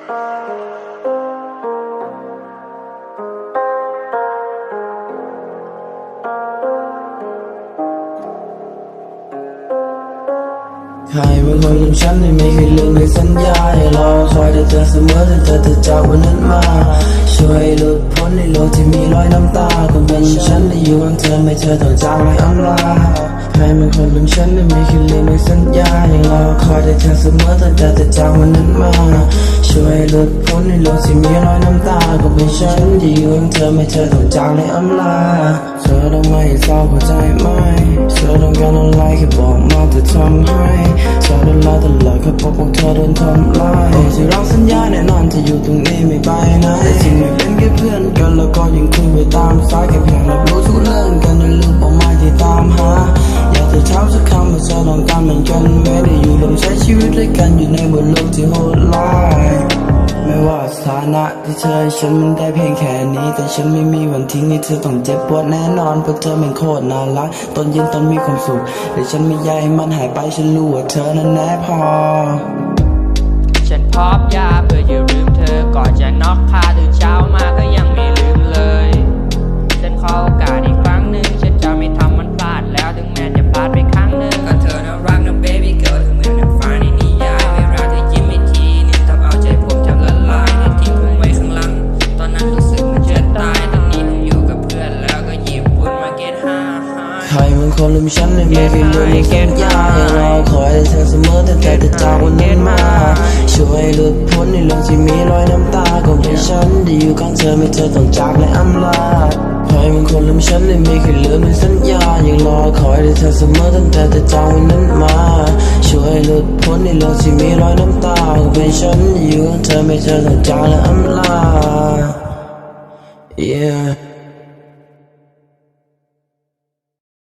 ใครบางคนลืมฉันที่ไม่เคยลืมในสัญญาให้รอคอยแต่เธอเสมอตั้งแต่เธอจากวันนั้นมา ช่วยหลุดพ้นในโลกที่มีรอยน้ำตาคนเป็นฉันที่อยู่ข้างเธอไม่เธอต้องจากไม่อำลา ใครบางคนลืมฉันที่ไม่เคยลืมในสัญญาให้รอคอยแต่เธอเสมอตั้งแต่เธอจากวันนั้นมา ช่วยหลุดพ้นในโลกที่มีรอยน้ำตาก็เป็นฉันที่อยู่งเธอไม่เธอต้องจากไม่อำลาเธอต้องไม่เศร้าเข้าใจไหมเธอต้องการอะไรแค่บอกมาจะทำให้เธอโดนลาตลอดแค่พบว่าเธอโดนทำร้ายที่เราสัญญาแน่นอนจะอยู่ตรงนี้ไม่ไปไหนจริงไม่เป็นแค่เพื่อนกันแล้วก็ยังคุยไปตามสายแค่เพียงรับรู้ทุกเรื่อง เธอต้องการเหมือนกันไม่ได้อยู่ร่วมใช้ชีวิตด้วยกันอยู่ในบนโลกที่โหดร้ายไม่ว่าสถานะที่เธอฉันมันได้เพียงแค่นี้ แต่ฉันไม่มีวันทิ้งให้เธอต้องเจ็บปวดแน่นอนเพราะเธอเป็นโคตรน่ารักตอนเย็นตอนมีความสุขแต่ฉันไม่อยากให้มันหายไปฉันรู้ว่าเธอนั้นแน่พอ ฉันพร้อบยาเพื่อจะลืมเธอ คงคนลืมฉันไม่เคยลืมในสัญญาให้รอคอยแต่เธอเสมอตั้งแต่เธอจากวันนั้นมา ช่วยหลุดพ้นในโลกที่มีรอยน้ำตาก็เป็นฉันที่อยู่ข้างเธอไม่เธอต้องจากและอำลาใครบางคนลืมฉันไม่เคยลืมในสัญญายังรอคอยแต่เธอเสมอตั้งแต่เธอจากวันนั้นมา ช่วยหลุดพ้นในโลกที่มีรอยน้ำตาก็เป็นฉันที่อยู่ข้างเธอไม่เธอต้องจากและอำลา Yeah